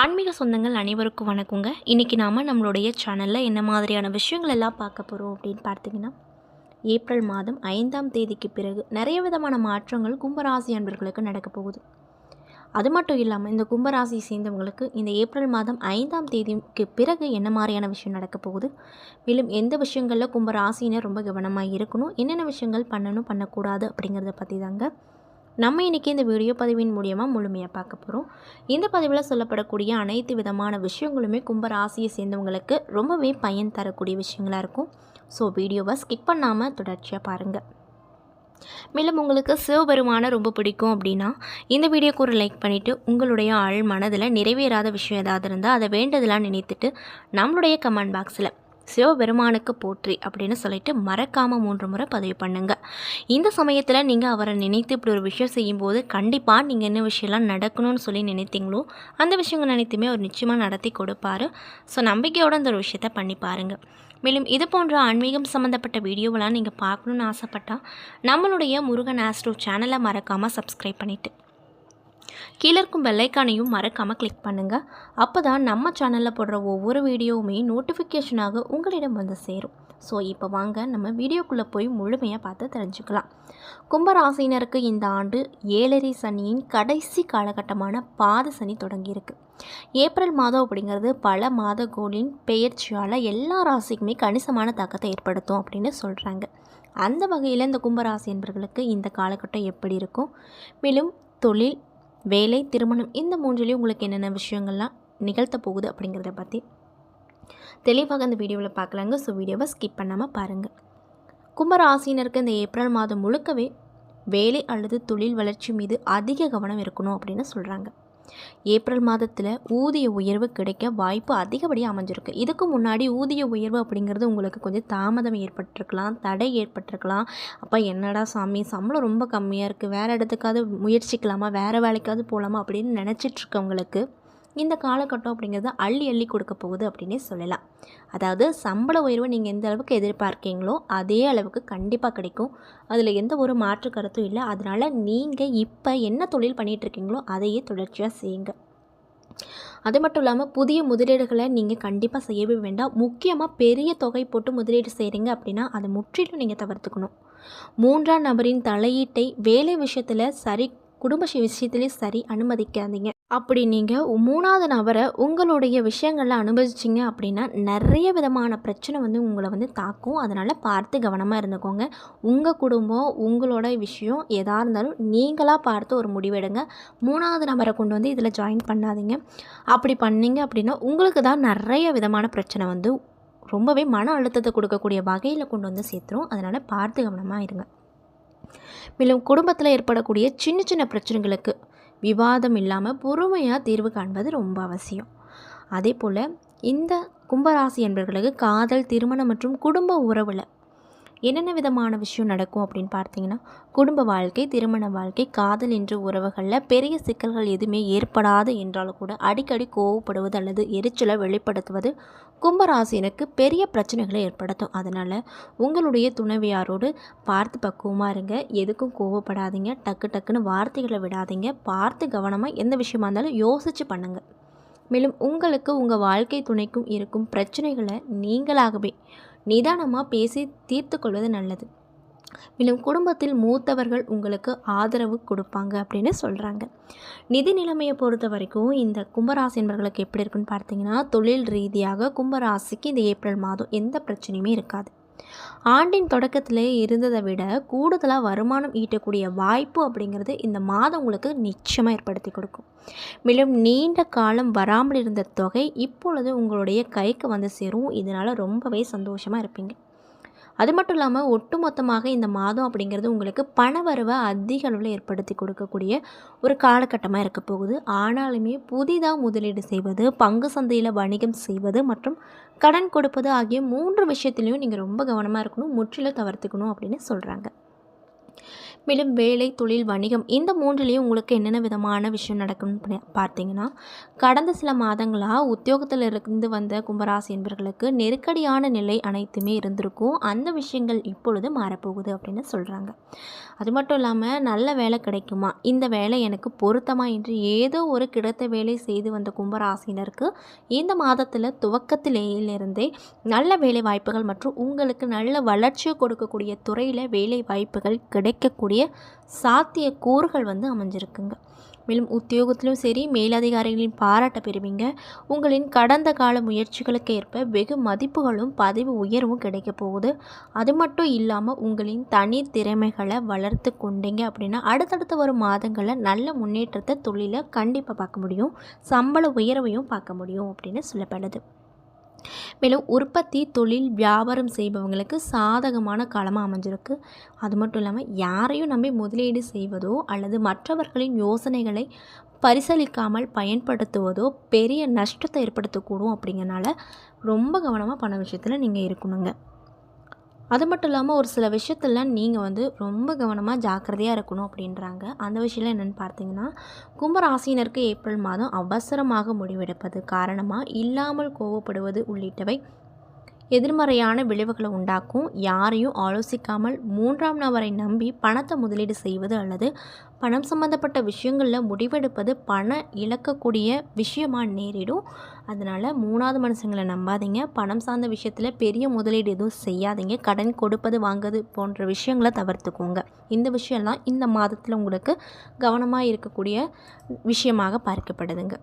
ஆன்மீக சொந்தங்கள் அனைவருக்கும் வணக்கங்க. இன்றைக்கி நாம் நம்மளுடைய சேனலில் என்ன மாதிரியான விஷயங்கள் எல்லாம் பார்க்க போகிறோம் அப்படின்னு பார்த்தீங்கன்னா ஏப்ரல் மாதம் ஐந்தாம் தேதிக்கு பிறகு நிறைய விதமான மாற்றங்கள் கும்பராசி அன்பர்களுக்கு நடக்க போகுது. அது மட்டும் இல்லாமல் இந்த கும்பராசி சேர்ந்தவங்களுக்கு இந்த ஏப்ரல் மாதம் ஐந்தாம் தேதிக்கு பிறகு என்ன மாதிரியான விஷயம் நடக்க போகுது? மேலும் எந்த விஷயங்களில் கும்பராசினர் ரொம்ப கவனமாக இருக்கணும்? என்னென்ன விஷயங்கள் பண்ணணும் பண்ணக்கூடாது அப்படிங்கிறத பற்றி தாங்க நம்ம இன்றைக்கி இந்த வீடியோ பதிவின் மூலியமாக முழுமையாக பார்க்க போகிறோம் இந்த பதிவில் சொல்லப்படக்கூடிய அனைத்து விதமான விஷயங்களுமே கும்ப ராசியை சேர்ந்தவங்களுக்கு ரொம்பவே பயன் தரக்கூடிய விஷயங்களாக இருக்கும். ஸோ வீடியோவை ஸ்கிப் பண்ணாமல் தொடர்ச்சியாக பாருங்கள் மேலும் உங்களுக்கு சிவபெருமானை ரொம்ப பிடிக்கும் அப்படின்னா இந்த வீடியோக்கு ஒரு லைக் பண்ணிவிட்டு உங்களுடைய ஆள் மனதில் நிறைவேறாத விஷயம் ஏதாவது இருந்தால் அதை வேண்டதெல்லாம் நினைத்துட்டு நம்மளுடைய கமெண்ட் பாக்ஸில் சிவபெருமானுக்கு போற்றி அப்படின்னு சொல்லிட்டு மறக்காமல் மூன்று முறை பதிவு பண்ணுங்கள் இந்த சமயத்தில் நீங்கள் அவரை நினைத்து இப்படி ஒரு விஷயம் செய்யும்போது கண்டிப்பாக நீங்கள் என்ன விஷயம்லாம் நடக்கணும்னு சொல்லி நினைத்தீங்களோ அந்த விஷயங்கள் நினைத்துமே அவர் நிச்சயமாக நடத்தி கொடுப்பாரு. ஸோ நம்பிக்கையோடு அந்த ஒரு விஷயத்த பண்ணி பாருங்கள் மேலும் இது போன்ற ஆன்மீகம் சம்மந்தப்பட்ட வீடியோவெல்லாம் நீங்கள் பார்க்கணுன்னு ஆசைப்பட்டால் நம்மளுடைய முருகன் ஆஸ்ட்ரோ சேனலை மறக்காமல் சப்ஸ்கிரைப் பண்ணிவிட்டு கீழே இருக்கும் பெல்லைக்கானையும் மறக்காமல் கிளிக் பண்ணுங்கள் அப்போ தான் நம்ம சேனலில் போடுற ஒவ்வொரு வீடியோவுமே நோட்டிஃபிகேஷனாக உங்களிடம் வந்து சேரும். ஸோ இப்போ வாங்க நம்ம வீடியோக்குள்ளே போய் முழுமையாக பார்த்து தெரிஞ்சுக்கலாம். கும்பராசினருக்கு இந்த ஆண்டு ஏழரை சனியின் கடைசி காலகட்டமான பாத சனி தொடங்கியிருக்கு. ஏப்ரல் மாதம் அப்படிங்கிறது பல மாத கோளின் பெயர்ச்சியால் எல்லா ராசிக்குமே கணிசமான தாக்கத்தை ஏற்படுத்தும் அப்படின்னு சொல்கிறாங்க அந்த வகையில் இந்த கும்பராசி என்பவர்களுக்கு இந்த காலகட்டம் எப்படி இருக்கும்? மேலும் தொழில் வேலை திருமணம் இந்த மூன்றிலையும் உங்களுக்கு என்னென்ன விஷயங்கள்லாம் நிகழ்த்த போகுது அப்படிங்கிறத பற்றி தெளிவாக அந்த வீடியோவில் பார்க்கலாங்க. ஸோ வீடியோவை ஸ்கிப் பண்ணாமல் பாருங்கள் கும்பராசினருக்கு இந்த ஏப்ரல் மாதம் முழுக்கவே வேலை அல்லது தொழில் வளர்ச்சி மீது அதிக கவனம் இருக்கணும் அப்படின்னு சொல்கிறாங்க ஏப்ரல் மாதத்தில் ஊதிய உயர்வு கிடைக்க வாய்ப்பு அதிகப்படியாக அமைஞ்சிருக்கு. இதுக்கு முன்னாடி ஊதிய உயர்வு அப்படிங்கிறது உங்களுக்கு கொஞ்சம் தாமதம் ஏற்பட்டிருக்கலாம் தடை ஏற்பட்டிருக்கலாம். அப்போ என்னடா சாமி சம்பளம் ரொம்ப கம்மியாக இருக்குது வேறு இடத்துக்காவது முயற்சிக்கலாமா? வேறு வேலைக்காவது போகலாமா அப்படின்னு நினச்சிட்ருக்கவங்களுக்கு இந்த காலகட்டம் அப்படிங்கிறது அள்ளி அள்ளி கொடுக்க போகுது அப்படின்னே சொல்லலாம். அதாவது சம்பள உயர்வு நீங்கள் எந்த அளவுக்கு எதிர்பார்க்கீங்களோ அதே அளவுக்கு கண்டிப்பாக கிடைக்கும். அதில் எந்த ஒரு மாற்று கருத்தும் இல்லை. அதனால் நீங்கள் இப்போ என்ன தொழில் பண்ணிகிட்ருக்கீங்களோ அதையே தொடர்ச்சியாக செய்யுங்க. அது மட்டும் இல்லாமல் புதிய முதலீடுகளை நீங்கள் கண்டிப்பாக செய்யவே வேண்டாம். முக்கியமாக பெரிய தொகை போட்டு முதலீடு செய்கிறீங்க அப்படின்னா அதை முற்றிலும் நீங்கள் தவிர்த்துக்கணும். மூன்றாம் நபரின் தலையீட்டை வேலை விஷயத்தில் சரி குடும்ப விஷயத்திலே சரி அனுமதிக்காதீங்க. அப்படி நீங்கள் மூணாவது நபரை உங்களுடைய விஷயங்களில் அனுபவிச்சிங்க அப்படின்னா நிறைய விதமான பிரச்சனை வந்து உங்களை வந்து தாக்கும். அதனால் பார்த்து கவனமாக இருந்துக்கோங்க. உங்கள் குடும்பம் உங்களோட விஷயம் எதாக இருந்தாலும் நீங்களாக பார்த்து ஒரு முடிவெடுங்க. மூணாவது நபரை கொண்டு வந்து இதில் ஜாயின் பண்ணாதீங்க. அப்படி பண்ணீங்க அப்படின்னா உங்களுக்கு தான் நிறைய விதமான பிரச்சனை வந்து ரொம்பவே மன அழுத்தத்தை கொடுக்கக்கூடிய வகையில் கொண்டு வந்து சேர்த்துரும். அதனால் பார்த்து கவனமாக இருங்க. மேலும் குடும்பத்தில் ஏற்படக்கூடிய சின்ன சின்ன பிரச்சனைகளுக்கு விவாதம் இல்லாமல் பொறுமையாக தீர்வு காண்பது ரொம்ப அவசியம். அதே போல் இந்த கும்பராசி என்பவர்களுக்கு காதல் திருமணம் மற்றும் குடும்ப உறவில் என்னென்ன விதமான விஷயம் நடக்கும் அப்படின்னு பார்த்தீங்கன்னா குடும்ப வாழ்க்கை திருமண வாழ்க்கை காதல் என்ற உறவுகளில் பெரிய சிக்கல்கள் எதுவுமே ஏற்படாது என்றாலும் கூட அடிக்கடி கோவப்படுவது அல்லது எரிச்சலை வெளிப்படுத்துவது கும்பராசினுக்கு பெரிய பிரச்சனைகளை ஏற்படுத்தும். அதனால் உங்களுடைய துணைவியாரோடு பார்த்து பக்குவமாக இருங்க. எதுக்கும் கோவப்படாதீங்க. டக்கு டக்குன்னு வார்த்தைகளை விடாதீங்க. பார்த்து கவனமாக எந்த விஷயமா இருந்தாலும் யோசித்து பண்ணுங்கள் மேலும் உங்களுக்கு உங்கள் வாழ்க்கை துணைக்கும் இருக்கும் பிரச்சனைகளை நீங்களாகவே நிதானமாக பேசி தீர்த்து கொள்வது நல்லது. மேலும் குடும்பத்தில் மூத்தவர்கள் உங்களுக்கு ஆதரவு கொடுப்பாங்க அப்படின்னு சொல்கிறாங்க நிதி நிலைமையை பொறுத்த வரைக்கும் இந்த கும்பராசி என்பவர்களுக்கு எப்படி இருக்குன்னு பார்த்தீங்கன்னா தொழில் ரீதியாக கும்பராசிக்கு இந்த ஏப்ரல் மாதம் எந்த பிரச்சனையுமே இருக்காது. ஆண்டின் தொடக்கத்திலே இருந்ததை விட கூடுதலாக வருமானம் ஈட்டக்கூடிய வாய்ப்பு அப்படிங்கிறது இந்த மாதம் உங்களுக்கு நிச்சயமாக ஏற்படுத்தி கொடுக்கும். மேலும் நீண்ட காலம் வராமல் இருந்த தொகை இப்பொழுது உங்களுடைய கைக்கு வந்து சேரும். இதனால் ரொம்பவே சந்தோஷமாக இருப்பீங்க. அது மட்டும் இல்லாமல் ஒட்டுமொத்தமாக இந்த மாதம் அப்படிங்கிறது உங்களுக்கு பண வரவை அதிக அளவில் ஏற்படுத்தி கொடுக்கக்கூடிய ஒரு காலகட்டமாக இருக்க போகுது. ஆனாலுமே புதிதாக முதலீடு செய்வது பங்கு சந்தையில் வணிகம் செய்வது மற்றும் கடன் கொடுப்பது ஆகிய மூன்று விஷயத்துலையும் நீங்கள் ரொம்ப கவனமாக இருக்கணும் முற்றிலும் தவிர்த்துக்கணும் அப்படின்னு சொல்கிறாங்க மேலும் வேலை தொழில் வணிகம் இந்த மூன்றுலேயும் உங்களுக்கு என்னென்ன விதமான விஷயம் நடக்கும்னு பார்த்தீங்கன்னா கடந்த சில மாதங்களாக உத்தியோகத்தில் இருந்து வந்த கும்பராசி என்பவர்களுக்கு நெருக்கடியான நிலை அனைத்துமே இருந்திருக்கும். அந்த விஷயங்கள் இப்பொழுது மாறப்போகுது அப்படின்னு சொல்கிறாங்க அது மட்டும் இல்லாமல் நல்ல வேலை கிடைக்குமா? இந்த வேலை எனக்கு பொருத்தமா? என்று ஏதோ ஒரு கிடைத்த வேலை செய்து வந்த கும்பராசினருக்கு இந்த மாதத்தில் துவக்கத்திலேயிலிருந்தே நல்ல வேலை வாய்ப்புகள் மற்றும் உங்களுக்கு நல்ல வளர்ச்சியை கொடுக்கக்கூடிய துறையில் வேலை வாய்ப்புகள் கிடைக்கக்கூடிய சாத்திய கூறுகள் வந்து அமைஞ்சிருக்குங்க. மேலும் உத்தியோகத்திலும் சரி மேலதிகாரிகளின் பாராட்ட பெறுவீங்க. உங்களின் கடந்த கால முயற்சிகளுக்கு ஏற்ப வெகு மதிப்புகளும் பதவி உயர்வும் கிடைக்க போகுது. அது மட்டும் இல்லாமல் உங்களின் தனி திறமைகளை வளர்த்து கொண்டீங்க அப்படின்னா அடுத்தடுத்து வரும் மாதங்களில் நல்ல முன்னேற்றத்தை தொழிலை கண்டிப்பாக பார்க்க முடியும். சம்பள உயர்வையும் பார்க்க முடியும் அப்படின்னு சொல்லப்படுது. மேலும் உற்பத்தி தொழில் வியாபாரம் செய்பவங்களுக்கு சாதகமான காலமாக அமைஞ்சிருக்கு. அது மட்டும் இல்லாமல் யாரையும் நம்பி முதலீடு செய்வதோ அல்லது மற்றவர்களின் யோசனைகளை பரிசீலிக்காமல் பயன்படுத்துவதோ பெரிய நஷ்டத்தை ஏற்படுத்தக்கூடும் அப்படிங்கறனால ரொம்ப கவனமாக பண விஷயத்தில் நீங்கள் இருக்கணுங்க. அது மட்டும் இல்லாமல் ஒரு சில விஷயத்தில் நீங்கள் வந்து ரொம்ப கவனமாக ஜாக்கிரதையாக இருக்கணும் அப்படின்றாங்க. அந்த விஷயம் என்னென்னு பார்த்தீங்கன்னா கும்பராசினருக்கு ஏப்ரல் மாதம் அவசரமாக முடிவெடுப்பது காரணமாக இல்லாமல் கோவப்படுவது உள்ளிட்டவை எதிர்மறையான விளைவுகளை உண்டாக்கும். யாரையும் ஆலோசிக்காமல் மூன்றாம் நபரை நம்பி பணத்தை முதலீடு செய்வது அல்லது பணம் சம்மந்தப்பட்ட விஷயங்களில் முடிவெடுப்பது பண இழக்கக்கூடிய விஷயமா நேரிடும். அதனால் மூணாவது மனுஷங்களை நம்பாதீங்க. பணம் சார்ந்த விஷயத்தில் பெரிய முதலீடு எதுவும் செய்யாதீங்க. கடன் கொடுப்பது வாங்குறது போன்ற விஷயங்களை தவிர்த்துக்கோங்க. இந்த விஷயம்லாம் இந்த மாதத்தில் உங்களுக்கு கவனமாக இருக்கக்கூடிய விஷயமாக பார்க்கப்படுதுங்க.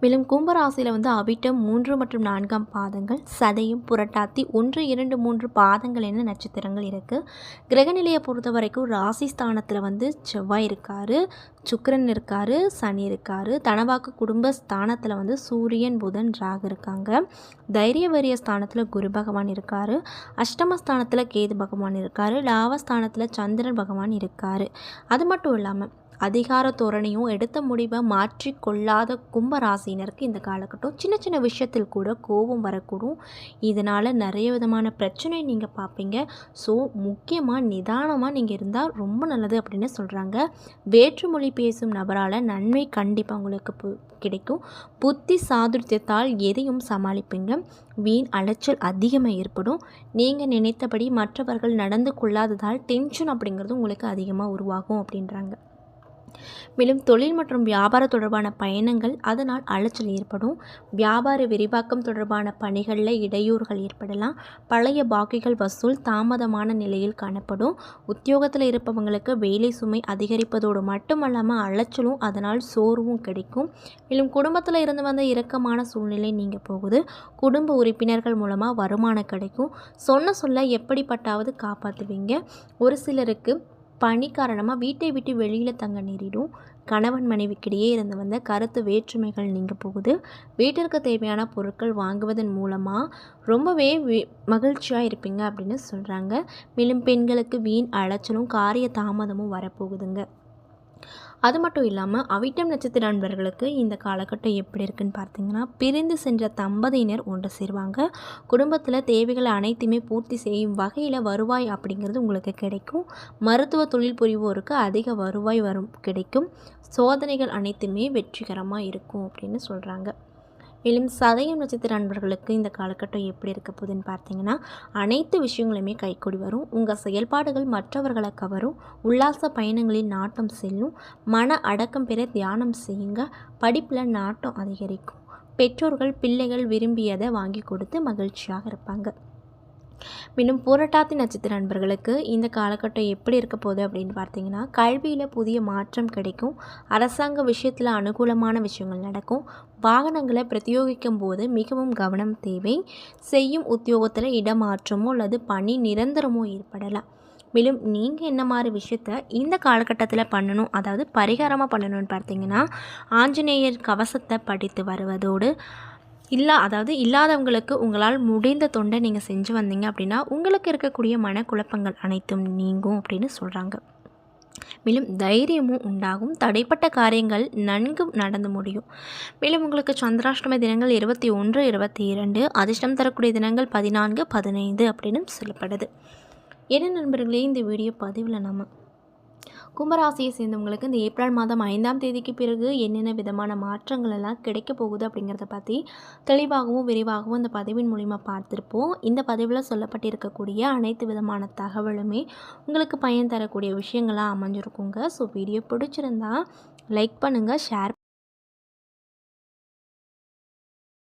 மேலும் கும்பராசியில் வந்து அவிட்டம் மூன்று மற்றும் நான்காம் பாதங்கள் சதையும் புரட்டாத்தி ஒன்று இரண்டு மூன்று பாதங்கள் என்ன நட்சத்திரங்கள் இருக்குது கிரகநிலையை பொறுத்த வரைக்கும் ராசி ஸ்தானத்தில் வந்து செவ்வாய் இருக்கார் சுக்கரன் இருக்கார் சனி இருக்கார். தனவாக்கு குடும்ப ஸ்தானத்தில் வந்து சூரியன் புதன் ராகு இருக்காங்க. தைரிய வரிய ஸ்தானத்தில் குரு பகவான் இருக்கார். அஷ்டமஸ்தானத்தில் கேது பகவான் இருக்கார். லாவஸ்தானத்தில் சந்திரன் பகவான் இருக்கார். அது மட்டும் இல்லாமல் அதிகார தோரணையும் எடுத்த முடிவை மாற்றிக்கொள்ளாத கும்பராசினருக்கு இந்த காலகட்டம் சின்ன சின்ன விஷயத்தில் கூட கோபம் வரக்கூடும். இதனால் நிறைய விதமான பிரச்சனை நீங்கள் பார்ப்பீங்க. ஸோ முக்கியமாக நிதானமாக நீங்கள் இருந்தால் ரொம்ப நல்லது அப்படின்னு சொல்கிறாங்க வேற்றுமொழி பேசும் நபரால் நன்மை கண்டிப்பாக உங்களுக்கு பு- கிடைக்கும். புத்தி சாதுரியத்தால் எதையும் சமாளிப்பீங்க. வீண் அலைச்சல் அதிகமாக ஏற்படும். நீங்கள் நினைத்தபடி மற்றவர்கள் நடந்து கொள்ளாததால் டென்ஷன் அப்படிங்கிறது உங்களுக்கு அதிகமாக உருவாகும் அப்படின்றாங்க. மேலும் தொழில் மற்றும் வியாபார தொடர்பான பயணங்கள் அதனால் அலைச்சல் ஏற்படும். வியாபார விரிவாக்கம் தொடர்பான பணிகளில் இடையூறுகள் ஏற்படலாம். பழைய பாக்கிகள் வசூல் தாமதமான நிலையில் காணப்படும். உத்தியோகத்தில் இருப்பவங்களுக்கு வேலை சுமை அதிகரிப்பதோடு மட்டுமல்லாமல் அலைச்சலும் அதனால் சோர்வும் கிடைக்கும். மேலும் குடும்பத்தில் இருந்து வந்த இறக்கமான சூழ்நிலை நீங்க போகுது. குடும்ப உறுப்பினர்கள் மூலமாக வருமானம் கிடைக்கும். சொன்ன சொல்ல எப்படிப்பட்டாவது காப்பாற்றுவீங்க ஒரு சிலருக்கு பணி காரணமாக வீட்டை விட்டு வெளியில் தங்க நேரிடும். கணவன் மனைவிக்கிடையே இருந்து வந்த கருத்து வேற்றுமைகள் நீங்க போகுது. வீட்டிற்கு தேவையான பொருட்கள் வாங்குவதன் மூலமாக ரொம்பவே மகிழ்ச்சியாக இருப்பீங்க அப்படின்னு சொல்கிறாங்க மேலும் பெண்களுக்கு வீண் அலைச்சலும் காரிய தாமதமும் வரப்போகுதுங்க. அது மட்டும் இல்லாமல் அவிட்டம் நட்சத்திர நண்பர்களுக்கு இந்த காலகட்டம் எப்படி இருக்குன்னு பார்த்தீங்கன்னா பிரிந்து சென்ற தம்பதியினர் ஒன்று சேருவாங்க. குடும்பத்தில் தேவைகளை அனைத்துமே பூர்த்தி செய்யும் வகையில் வருவாய் அப்படிங்கிறது உங்களுக்கு கிடைக்கும். மருத்துவ தொழில் புரிவோருக்கு அதிக வருவாய் வரும் கிடைக்கும். சோதனைகள் அனைத்துமே வெற்றிகரமாக இருக்கும் அப்படின்னு சொல்கிறாங்க மேலும் சதயம் நட்சத்திர நண்பர்களுக்கு இந்த காலகட்டம் எப்படி இருக்க போகுதுன்னு பார்த்தீங்கன்னா அனைத்து விஷயங்களுமே கைக்கூடி வரும். உங்கள் செயல்பாடுகள் மற்றவர்களை கவரும். உல்லாச பயணங்களில் நாட்டம் செல்லும். மன அடக்கம் பெற தியானம் செய்யுங்க. படிப்பில் நாட்டம் அதிகரிக்கும். பெற்றோர்கள் பிள்ளைகள் விரும்பியதை வாங்கி கொடுத்து மகிழ்ச்சியாக இருப்பாங்க. மேலும் புரட்டாத்தி நட்சத்திர நண்பர்களுக்கு இந்த காலகட்டம் எப்படி இருக்க போகுது அப்படின்னு பார்த்தீங்கன்னா கல்வியில் புதிய மாற்றம் கிடைக்கும். அரசாங்க விஷயத்தில் அனுகூலமான விஷயங்கள் நடக்கும். வாகனங்களை பிரத்தியோகிக்கும் போது மிகவும் கவனம் தேவை. செய்யும் உத்தியோகத்தில் இடமாற்றமோ அல்லது பணி நிரந்தரமோ ஏற்படலாம். மேலும் நீங்கள் என்ன மாதிரி விஷயத்த இந்த காலகட்டத்தில் பண்ணணும் அதாவது பரிகாரமாக பண்ணணும்னு பார்த்தீங்கன்னா ஆஞ்சநேயர் கவசத்தை படித்து வருவதோடு இல்லை அதாவது இல்லாதவங்களுக்கு உங்களால் முடிந்த தொண்டை நீங்கள் செஞ்சு வந்தீங்க அப்படின்னா உங்களுக்கு இருக்கக்கூடிய மனக்குழப்பங்கள் அனைத்தும் நீங்கும் அப்படின்னு சொல்கிறாங்க மேலும் தைரியமும் உண்டாகும். தடைப்பட்ட காரியங்கள் நன்கு நடந்து முடியும். மேலும் உங்களுக்கு சந்திராஷ்டம தினங்கள் இருபத்தி ஒன்று இருபத்தி இரண்டு அதிர்ஷ்டம் தரக்கூடிய தினங்கள் பதினான்கு பதினைந்து அப்படின்னு சொல்லப்படுது. என்ன நண்பர்களே இந்த வீடியோ பதிவில் நம்ம கும்பராசியை சேர்ந்தவங்களுக்கு இந்த ஏப்ரல் மாதம் ஐந்தாம் தேதிக்கு பிறகு என்னென்ன விதமான மாற்றங்கள் எல்லாம் கிடைக்க போகுது அப்படிங்கிறத பற்றி தெளிவாகவும் விரிவாகவும் இந்த பதிவின் மூலிமா பார்த்துருப்போம். இந்த பதிவில் சொல்லப்பட்டிருக்கக்கூடிய அனைத்து விதமான தகவலுமே உங்களுக்கு பயன் தரக்கூடிய விஷயங்களாக அமைஞ்சிருக்குங்க. ஸோ வீடியோ பிடிச்சிருந்தா லைக் பண்ணுங்கள் ஷேர்